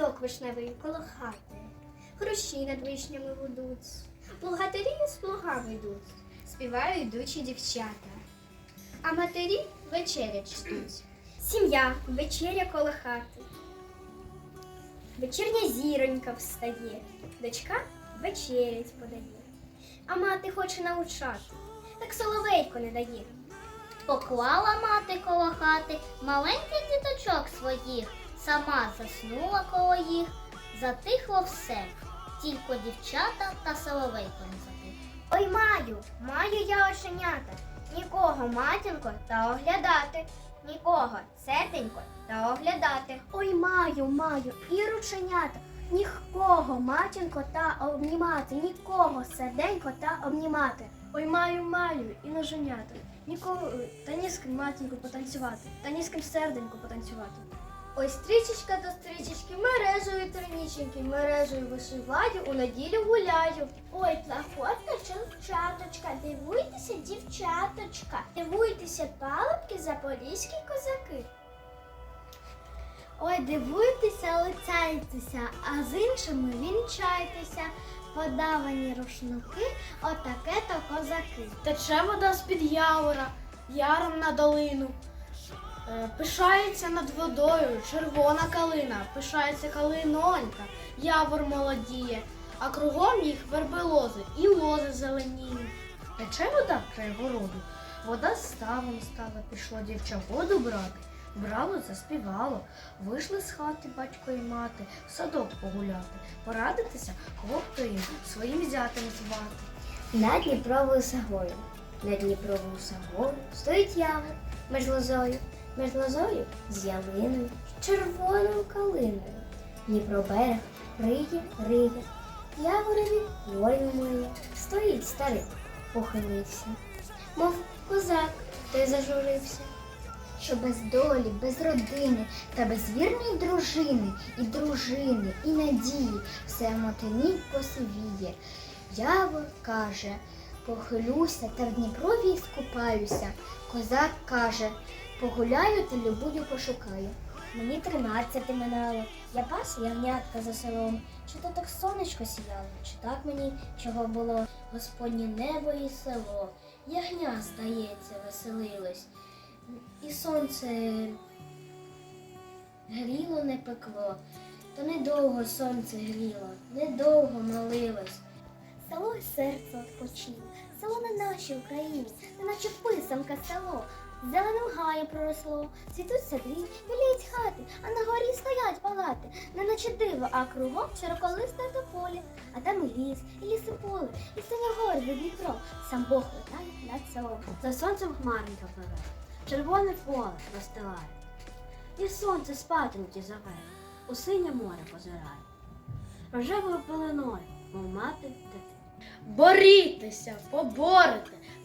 Садок вишневий коло хати, хрущі над вишнями гудуть, плугатарі з плугами йдуть, співають йдучі дівчата, а матері вечерять ждуть. Сім'я вечеря коло хати. Вечірня зіронька встає, дочка вечерять подає, а мати хоче навчати, так соловейко не дає. Поклала мати коло хати маленьких діточок своїх, сама заснула коло їх, затихло все, тільки дівчата та соловейко не. Ой, маю, маю я оченята, нікого матінко та оглядати, нікого сетенько та оглядати. Ой, маю, маю, і рученята, нікого матінко та обнімати, нікого серденько та обнімати. Ой, маю, маю і ноженята. Нікого та ні з ким матінку потанцювати, та ні з ким серденько потанцювати. Ой, стрічечка до стрічечки, мережею триніченьки, мережею вишиваю, у неділю гуляю. Ой, плахотна чаточка, дивуйтеся, дівчаточка, дивуйтеся, палубки запорізькі козаки. Ой, дивуйтеся, лицяйтеся, а з іншими вінчайтеся. Подавані рушники, отаке то козаки. Тече вода з-під явора, яром на долину. Е, Пишається над водою червона калина, пишається калинонька, явор молодіє, а кругом їх верби лози і лози зеленіють. Тече вода край городу, вода ставом стала, пішло дівча воду брати. Брало, заспівало, вийшли з хати батько і мати, в садок погуляти, порадитися, кого їм своїм зятем звати. Над Дніпровою сагою, над Дніпровою сагою стоїть явор між лозою, між з ялиною, червоною калиною. Дніпроберег риє, риє, яворові вольно миє. Стоїть старий, похилився, мов козак, той зажурився. Що без долі, без родини та без вірної дружини, і дружини, і надії все мотині посивіє. Явор каже, похилюся та в Дніпрові скупаюся. Козак каже, погуляю та любую пошукаю. Мені тринадцяти минало, я пас ягнятка за селом. Чи то так сонечко сіяло, чи так мені чого було Господнє небо і село. Ягня, здається, веселилось, і сонце гріло не пекло, то недовго сонце гріло, недовго молилось. Село й серце відпочило, село на нашій Україні, неначе писанка село. Зеленим гаєм проросло, цвітуть сади, біліють хати, а на горі стоять палати, неначе диво, а кругом широколисте тополі, а там і ліс, і лісополе, і синя гори від Дніпро, сам Бог летає над селом. За сонцем хмаренька пливе, червоне поле розстилає, і сонце спатинки зове, у синє море позирає, рожевою пеленою, мов мати дитина. Борітеся, поборете,